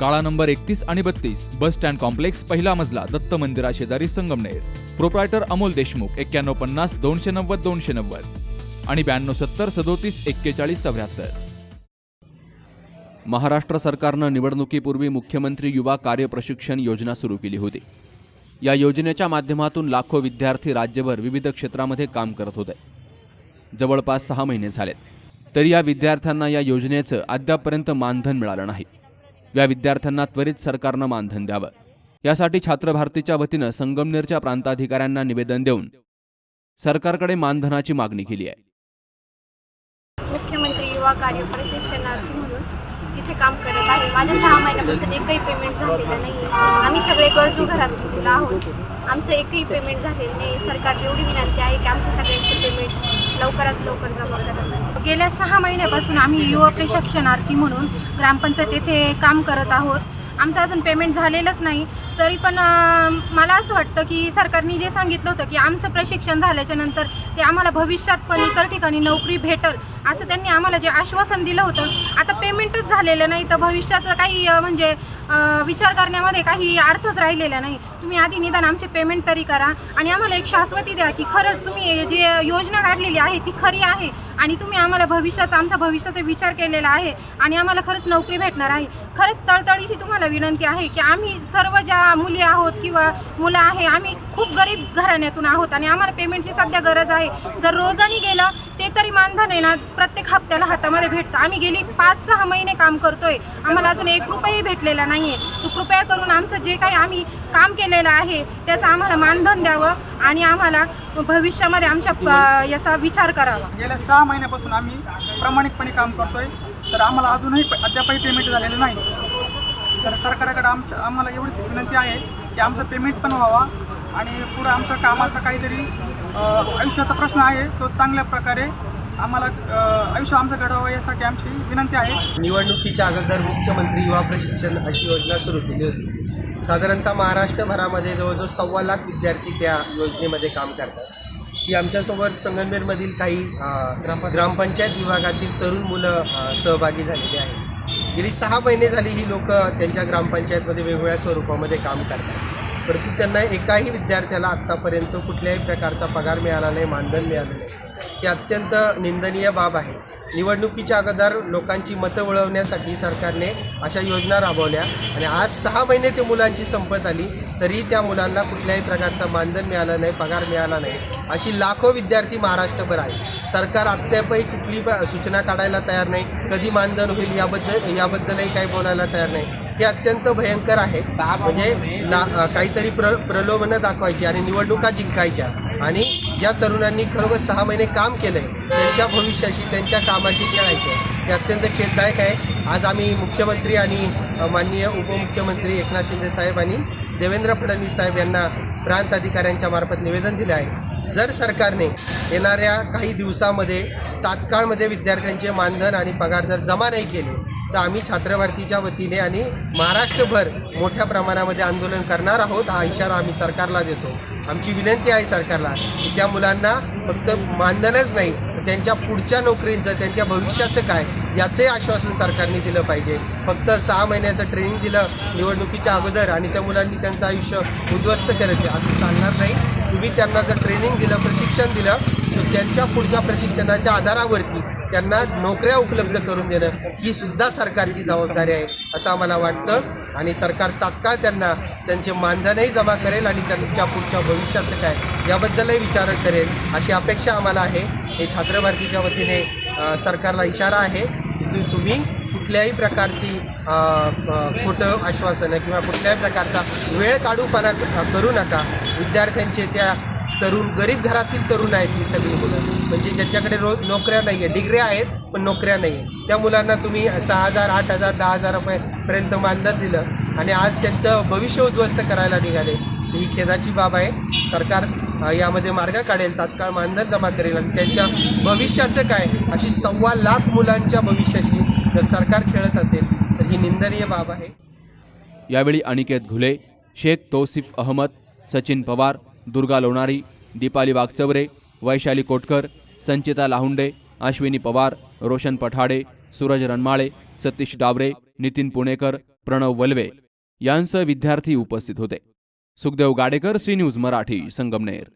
काळा नंबर एकतीस आणि बत्तीस बस स्टँड कॉम्प्लेक्स पहिला मजला दत्त मंदिरा शेजारी संगमनेर. प्रोप्रायटर अमोल देशमुख एक्क्याण्णव पन्नास दोनशे नव्वद दोनशे नव्वद. आणि ब्याण्णव सत्तर सदोतीस एक्केचाळीस चौऱ्याहत्तर. महाराष्ट्र सरकारनं निवडणुकीपूर्वी मुख्यमंत्री युवा कार्य प्रशिक्षण योजना सुरू केली होती. या योजनेच्या माध्यमातून लाखो विद्यार्थी राज्यभर विविध क्षेत्रामध्ये काम करत होते. जवळपास सहा महिने झालेत. तरी या विद्यार्थ्यांना या योजनेचं अद्यापपर्यंत मानधन मिळालं नाही. या विद्यार्थ्यांना त्वरित सरकारनं मानधन द्यावं. यासाठी छात्र भारतीच्या वतीनं संगमनेरच्या प्रांताधिकाऱ्यांना निवेदन देऊन सरकारकडे मानधनाची मागणी केली आहे. मुख्यमंत्री युवा कार्य प्रशिक्षणार्थी म्हणून इथे काम करत आहे. माझ्या सहा महिन्यापासून एकही पेमेंट झालेलं नाही आम्ही सगळे गरजू घरात आहोत. आमचं एकही पेमेंट झालेलं नाही सरकारची एवढी विनंती आहे की आमच्या सगळ्यांचे पेमेंट लवकरात लवकर जमा गेल्या सहा महिन्यापासून आम्ही युवा प्रशिक्षणार्थी म्हणून ग्रामपंचायत येथे काम करत आहोत. आमचं अजून पेमेंट झालेलंच नाही. तरी पण मला असं वाटतं की सरकारने जे सांगितलं होतं की आमचं प्रशिक्षण झाल्याच्यानंतर ते आम्हाला भविष्यात पण इतर ठिकाणी नोकरी भेटल असं त्यांनी आम्हाला जे आश्वासन दिलं होतं. आता पेमेंटच झालेलं नाही तर भविष्याचं काही म्हणजे विचार करण्यामध्ये काही अर्थच राहिलेला नाही. तुम्ही आधी निदान आमचे पेमेंट तरी करा आणि आम्हाला एक शाश्वती द्या की खरंच तुम्ही जे योजना काढलेली आहे ती खरी आहे आणि तुम्ही आम्हाला भविष्याचा आमचा भविष्याचा विचार केलेला आहे आणि आम्हाला खरंच नोकरी भेटणार आहे. खरंच तळतळीची तुम्हाला विनंती आहे की आम्ही सर्व ज्या मुली आहोत किंवा मुलं आहे आम्ही खूप गरीब घराण्यातून आहोत आणि आम्हाला पेमेंटची सध्या गरज आहे. जर रोजानी गेलं ते तरी मानधन आहे ना प्रत्येक हप्त्याला हातामध्ये भेटतं. आम्ही गेली पाच सहा महिने काम करतोय. आम्हाला अजून एक रुपयाही भेटलेला नाही आहे कृपया करून आमचं जे काही आम्ही काम केलेलं आहे त्याचं आम्हाला मानधन द्यावं आणि आम्हाला भविष्यामध्ये आमच्या याचा विचार करावा. गेल्या सहा महिन्यापासून आम्ही प्रामाणिकपणे काम करतोय. तर आम्हाला अजूनही अद्यापही पेमेंट झालेलं नाही. तर सरकारकडे आमच्या आम्हाला एवढीच विनंती आहे की आमचं पेमेंट पण व्हावा. आणि पुढं आमच्या कामाचा काहीतरी आयुष्याचा प्रश्न आहे तो चांगल्या प्रकारे आम्हाला आयुष्य आमचं घडवावं यासाठी आमची विनंती आहे. निवडणुकीच्या अगोदर मुख्यमंत्री युवा प्रशिक्षण अशी योजना सुरू केली होती. साधारणतः महाराष्ट्रभरामध्ये जवळजवळ सव्वा लाख विद्यार्थी त्या योजनेमध्ये काम करतात. ही आमच्यासोबत संगमनेरमधील काही ग्रामपंचायत विभागातील तरुण मुलं सहभागी झालेली आहेत. गेली सहा महिने झाली ही लोक त्यांच्या ग्रामपंचायतमध्ये वेगवेगळ्या स्वरूपामध्ये काम करतात. परंतु त्यांना एकाही विद्यार्थ्याला आत्तापर्यंत कुठल्याही प्रकारचा पगार मिळाला नाही मानधन मिळालं नाही. ही अत्यंत निंदनीय बाब आहे. निवडणुकीच्या अगोदर लोकांची मतं वळवण्यासाठी सरकारने अशा योजना राबवल्या आणि आज सहा महिने ते मुलांची संपत आली तरी त्या मुलांना कुठल्याही प्रकारचं मानधन मिळालं नाही पगार मिळाला नाही अशी लाखो विद्यार्थी महाराष्ट्रभर आहे सरकार अद्यापही कुठली सूचना काढायला तयार नाही. कधी मानधन होईल याबद्दल याबद्दलही काही बोलायला तयार नाही. हे अत्यंत भयंकर आहे. म्हणजे काहीतरी प्र प्रलोभनं दाखवायची आणि निवडणुका जिंकायच्या. आणि ज्या तरुणांनी खरोखर सहा महिने काम केलं आहे त्यांच्या भविष्याशी त्यांच्या कामाशी खेळायचं. हे अत्यंत खेददायक आहे. आज आम्ही मुख्यमंत्री आणि माननीय उपमुख्यमंत्री एकनाथ शिंदे साहेब आणि देवेंद्र फडणवीस साहेब यांना प्रांत अधिकाऱ्यांच्या मार्फत निवेदन दिले आहे. जर सरकारने येणाऱ्या काही दिवसामध्ये तात्काळमध्ये विद्यार्थ्यांचे मानधन आणि पगार जर जमा नाही केले तर आम्ही छात्रवर्तीच्या वतीने आणि महाराष्ट्रभर मोठ्या प्रमाणामध्ये आंदोलन करणार आहोत. हा इशारा आम्ही सरकारला देतो. आमची विनंती आहे सरकारला की त्या मुलांना फक्त मानधनच नाही त्यांच्या पुढच्या नोकरींचं त्यांच्या भविष्याचं काय याचंही आश्वासन सरकारने दिलं पाहिजे. फक्त सहा महिन्याचं ट्रेनिंग दिलं निवडणुकीच्या अगोदर आणि त्या मुलांनी त्यांचं आयुष्य उद्ध्वस्त करायचे असं चालणार नाही. तुम्ही त्यांना जर ट्रेनिंग दिलं प्रशिक्षण दिलं तर त्यांच्या पुढच्या प्रशिक्षणाच्या आधारावरती त्यांना नोकऱ्या उपलब्ध करून देणं ही सुद्धा सरकारची जबाबदारी आहे असं आम्हाला वाटतं. आणि सरकार तात्काळ त्यांना त्यांचे मानधनही जमा करेल आणि त्यांच्या पुढच्या भविष्याचं काय याबद्दलही विचार करेल अशी अपेक्षा आम्हाला आहे. हे छात्र भारतीच्या वतीने सरकारला इशारा आहे की तुम्ही कुठल्याही प्रकारची खोटं आश्वासनं किंवा कुठल्याही प्रकारचा वेळ काढूपणा करू नका. विद्यार्थ्यांचे त्या तरुण गरीब घरातील तरुण आहेत ही सगळी मुलं. म्हणजे ज्यांच्याकडे रोज नोकऱ्या नाही आहे डिग्र्या आहेत पण नोकऱ्या नाही आहे त्या मुलांना तुम्ही सहा हजार आठ हजार दहा हजार रुपयेपर्यंत मानधन दिलं आणि आज त्यांचं भविष्य उद्ध्वस्त करायला निघाले. ही खेदाची बाब आहे. सरकार यामध्ये मार्ग काढेल तात्काळ मानधन जमा करेल आणि त्यांच्या भविष्याचं काय? अशी सव्वा लाख मुलांच्या भविष्याची जर सरकार खेळत असेल तर ही निंदनीय बाब आहे. यावेळी अनिकेत घुले शेख तौसिफ अहमद सचिन पवार दुर्गा लोणारी दीपाली वागचवरे वैशाली कोटकर संचिता लाहुंडे अश्विनी पवार रोशन पठाडे सूरज रनमाळे सतीश डावरे नितीन पुणेकर प्रणव वल्वे यांसह विद्यार्थी उपस्थित होते. Sukhdev Gadekar C news Marathi Sangamner.